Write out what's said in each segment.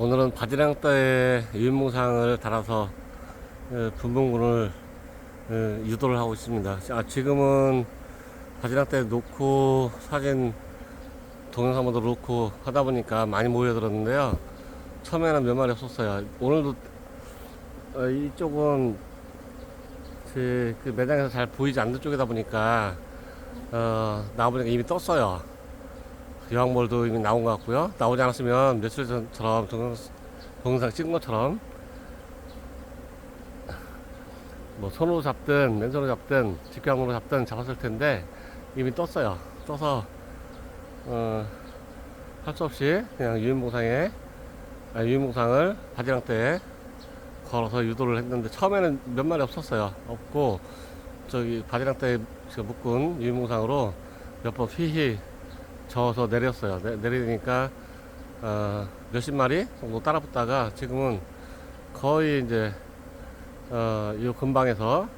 오늘은 바지랑따에 유인봉상을 달아서 어, 분봉군을 어, 유도를 하고 있습니다. 아, 지금은 바지랑따에 놓고 사진 동영상도 놓고 하다 보니까 많이 모여들었는데요. 처음에는 몇 마리 없었어요. 오늘도 어, 이쪽은 그, 그 매장에서 잘 보이지 않는 쪽이다 보니까 어, 나와보니까 이미 떴어요. 여왕몰도 이미 나온 것 같고요. 나오지 않았으면 며칠 전처럼 동영상, 찍은 것처럼 뭐 손으로 잡든 맨손으로 잡든 직경으로 잡든 잡았을 텐데 이미 떴어요. 떠서 어, 할 수 없이 그냥 유인봉상에 아, 유인봉상을 바지랑대에 걸어서 유도를 했는데 처음에는 몇 마리 없었어요. 없고 저기 바지랑대에 묶은 유인봉상으로 몇 번 휘휘 저어서 내렸어요. 내, 내리니까 어, 몇십 마리 정도 따라 붙다가 지금은 거의 이제 어, 이 근방에서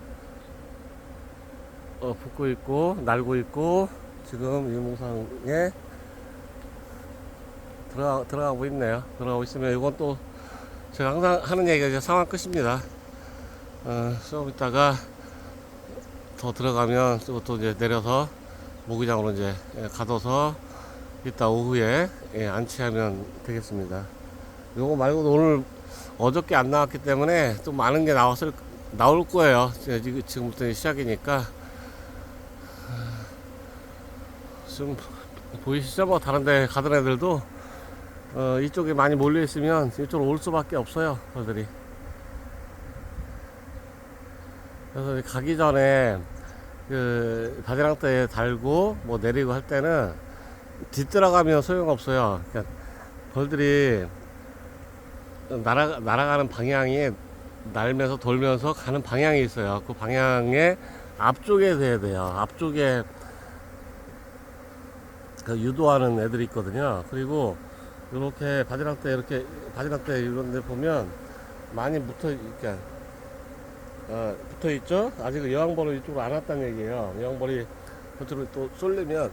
어, 붙고 있고 날고 있고 지금 유무상에 들어가, 들어가고 있네요. 들어가고 있으면 이건 또 제가 항상 하는 얘기가 이제 상황 끝입니다. 어, 좀 있다가 더 들어가면 또, 또 이제 내려서 모기장으로 이제 예, 가둬서 이따 오후에 예, 안치하면 되겠습니다. 요거 말고도 오늘 어저께 안 나왔기 때문에 좀 많은 게 나왔을 나올 거예요. 제- 지금 지금부터 시작이니까 좀 보이시죠? 뭐 다른데 가던 애들도 어, 이쪽에 많이 몰려 있으면 이쪽으로 올 수밖에 없어요. 벌들이. 그래서 가기 전에 그 바지랑대에 달고 뭐 내리고 할 때는 뒤돌아가면 소용없어요. 그러니까 벌들이 날아 날아가는 방향이 날면서 돌면서 가는 방향이 있어요. 그 방향의 앞쪽에 돼야 돼요. 앞쪽에 그 유도하는 애들이 있거든요. 그리고 이렇게 바지락대 이렇게 바지락대 이런 데 보면 많이 붙어 이렇게 어, 붙어 있죠. 아직 여왕벌은 이쪽으로 안 왔다는 얘기예요. 여왕벌이 그쪽으로 또 쏠리면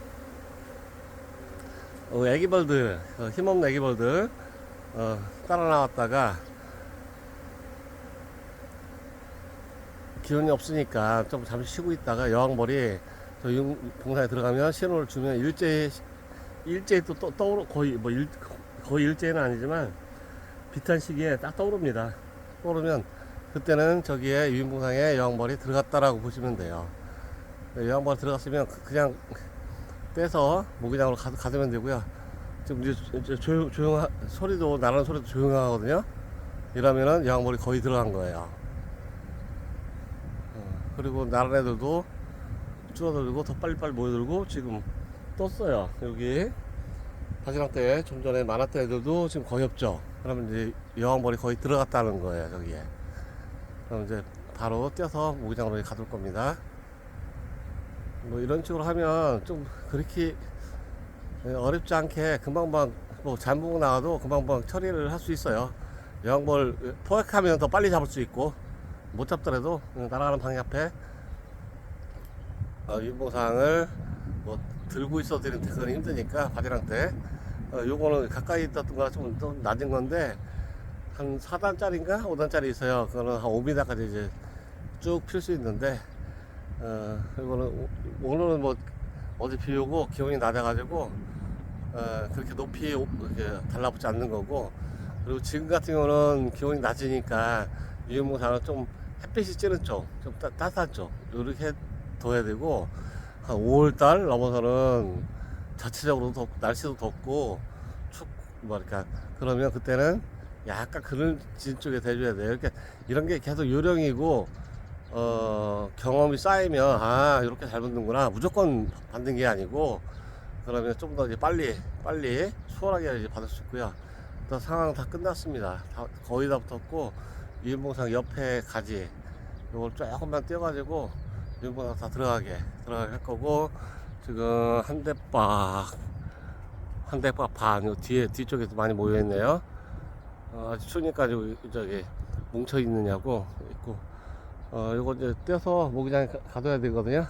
어, 애기벌들 어, 힘없는 애기벌들 어, 따라 나왔다가 기운이 없으니까 좀 잠시 쉬고 있다가 여왕벌이 저 융- 봉사에 들어가면 신호를 주면 일제히 일제히 또 떠, 떠오르 거의 뭐 일, 거의 일제는 아니지만 비슷한 시기에 딱 떠오릅니다. 떠오르면 그때는 저기에 유인봉상에 여왕벌이 들어갔다라고 보시면 돼요. 여왕벌 들어갔으면 그- 그냥 떼서 모기장으로 가, 가두면 되고요. 지금 이제 조용, 조용, 소리도, 나라는 소리도 조용하거든요. 이러면은 여왕벌이 거의 들어간 거예요. 어, 그리고 나란 애들도 줄어들고 더 빨리빨리 모여들고 지금 떴어요. 여기 바지락대에 좀 전에 많았던 애들도 지금 거의 없죠. 그러면 이제 여왕벌이 거의 들어갔다는 거예요. 저기에. 그럼 이제 바로 뛰어서 모기장으로 가둘 겁니다. 뭐 이런 식으로 하면 좀 그렇게 어렵지 않게 금방금방 뭐 잠복 나와도 금방금방 처리를 할 수 있어요. 여왕벌 포획하면 더 빨리 잡을 수 있고 못 잡더라도 날아가는 방향 앞에 어, 윤봉상을 뭐 들고 있어 드리는 그건 힘드니까 바지랑 때 어, 요거는 가까이 거라 좀, 좀 낮은 건데 한 4단짜리인가? 5단짜리 있어요. 그거는 한 5m까지 이제 쭉 필 수 있는데 어, 이거는 오- 오늘은 뭐 어제 비 오고 기온이 낮아가지고 어, 그렇게 높이 오- 이렇게 달라붙지 않는 거고 그리고 지금 같은 경우는 기온이 낮으니까 유인봉상은 좀 햇빛이 찌는 쪽, 좀 따, 따뜻한 쪽 이렇게 둬야 되고 한 5월달 넘어서는 자체적으로 덥, 날씨도 덥고 춥, 뭐 그러니까 그러면 그때는 약간 그늘진 쪽에 대줘야 돼요. 이렇게 이런 게 계속 요령이고 어 경험이 쌓이면 아 이렇게 잘 붙는구나 무조건 받는 게 아니고 그러면 좀 더 이제 빨리 빨리 수월하게 이제 받을 수 있고요. 또 상황 다 끝났습니다. 다, 거의 다 붙었고 유인봉상 옆에 가지 이걸 조금만 띄워가지고 유인봉상 다 들어가게 들어가게 할 거고 지금 한 대박 한 대박 반요 뒤에 뒤쪽에도 많이 모여 있네요. 어, 아직 추우니까 저기 저기 뭉쳐 있느냐고 있고 어 이거 이제 떼서 모기장에 가- 가둬야 되거든요.